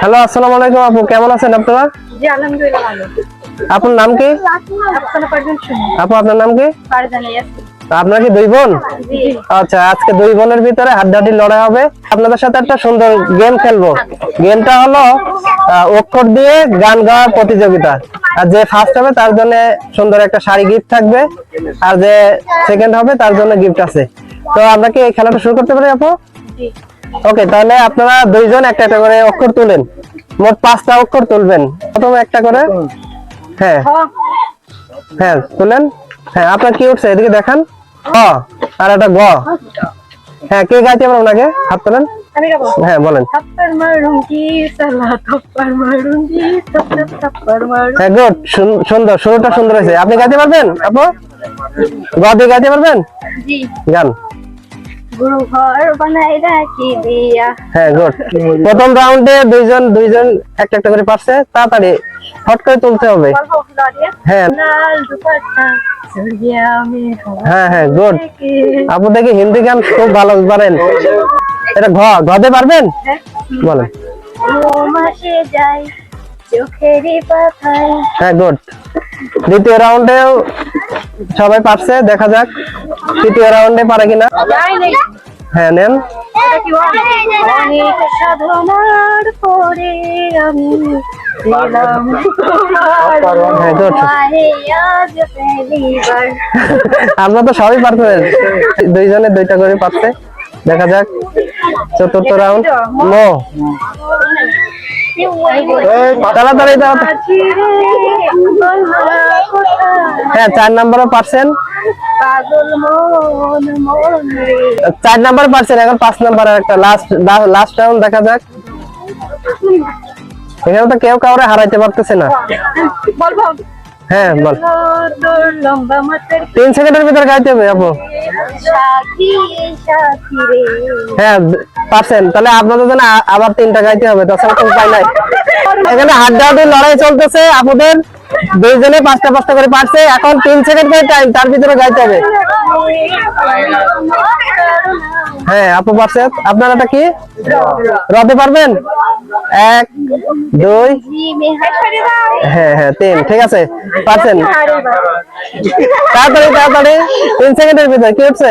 Hello আসসালামু আলাইকুম আপু কেমন আছেন আপনারা? জি আলহামদুলিল্লাহ ভালো। আপনার নাম কি? আপু আপনার নাম কি? আপনার কি দুই বোন? জি। আচ্ছা আজকে দুই বোনের ভিতরে হাড্ডাহাড্ডি লড়াই হবে। আপনাদের সাথে একটা সুন্দর গেম খেলব। গেমটা হলো অক্ষর দিয়ে গান গাওয়ার প্রতিযোগিতা। আর যে ফার্স্ট হবে তার জন্য সুন্দর একটা শাড়ি গিফট থাকবে। আর যে সেকেন্ড হবে তার জন্য গিফট আছে। তো আমরা কি এই খেলাটা শুরু করতে পারি আপু? জি। ওকে তাহলে আপনারা দুইজন একটা একটা করে অক্ষর তুলেন। মোট পাঁচটা অক্ষর তুলবেন। প্রথমে একটা করে হ্যাঁ। হ্যাঁ তুলেন। হ্যাঁ আপনার কি উঠছে? এদিকে দেখান। গ আর একটা গ। হ্যাঁ কে গাইতে পারবেন ওনাকে হাত তোলেন। হ্যাঁ বলেন। হ্যাঁ গুড। সুন্দর শুরুটা সুন্দর হয়েছে। আপনি গাইতে পারবেন? আপু? গ দিয়ে গাইতে পারবেন? জি। গান। গুরু ঘর বানাই রাখি দিয়া। হ্যাঁ গুড প্রথম রাউন্ডে দুইজন দুইজন একটা একটা করে পারছে তাড়াতাড়ি হট করে তুলতে হবে। হ্যাঁ। হ্যাঁ হ্যাঁ গুড। আপু দেখি হিন্দি গান খুব ভালো পারেন। এটা ঘ ঘতে পারবেন? বলেন। মাসে যাই হ্যাঁ গুড। দ্বিতীয় রাউন্ডেও সবাই পারছে দেখা যাক। তৃতীয় রাউন্ডে পারে কিনা। হ্যাঁ নেন। হ্যাঁ আমরা তো সবই পারতেন দুইজনে দুইটা করে পারছে দেখা যাক। চতুর্থ রাউন্ড তাড়াতাড়ি। হ্যাঁ চার নাম্বারও পারছেন। চার নাম্বার পারছেন, এখন পাঁচ নাম্বার একটা লাস্ট লাস্ট রাউন্ড দেখা যাক। এখানে তো কেউ কাউরে হারাইতে পারতেছে না। হ্যাঁ বল। তিন সেকেন্ডের ভিতরে গাইতে হবে, আপু। হ্যাঁ পারছেন। তাহলে আপনাদের জন্য আবার তিনটা গাইতে হবে তাছাড়া উপায় নাই। এখানে হাড্ডাহাড্ডি লড়াই চলতেছে আপনাদের দুইজনে পাঁচটা পাঁচটা করে পারছে। এখন তিন সেকেন্ড করে টাইম তার ভিতরে গাইতে হবে। হ্যাঁ আপু পারছে। আপনারা কি? রতে পারবেন? এক, দুই হ্যাঁ হ্যাঁ তিন, ঠিক আছে। পারছেন? তাড়াতাড়ি তাড়াতাড়ি। তিন সেকেন্ডের ভিতরে, কি উঠছে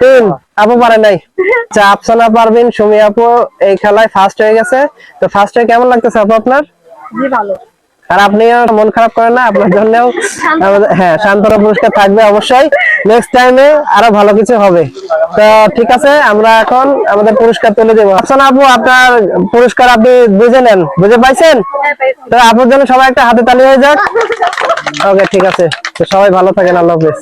তিন আপু পারে নাই। আচ্ছা আফসানা পারবেন সুমি আপু এই খেলায় ফার্স্ট হয়ে গেছে। তো ফার্স্ট হয়ে কেমন লাগতেছে আপু আপনার? জি ভালো। আর আপনিও মন খারাপ করেন না আপনার জন্যও হ্যাঁ শান্তরা পুরস্কার থাকবে অবশ্যই। নেক্সট টাইমে আরও ভালো কিছু হবে। তো ঠিক আছে আমরা এখন আমাদের পুরস্কার তুলে দেবো। আফসানা আপু আপনার পুরস্কার আপনি বুঝে নেন। বুঝে পাইছেন? হ্যাঁ তো আপুর জন্য সবাই একটা হাতে তালি হয়ে যাক। ওকে ঠিক আছে। তো সবাই ভালো থাকেন আল্লাহ হাফেজ।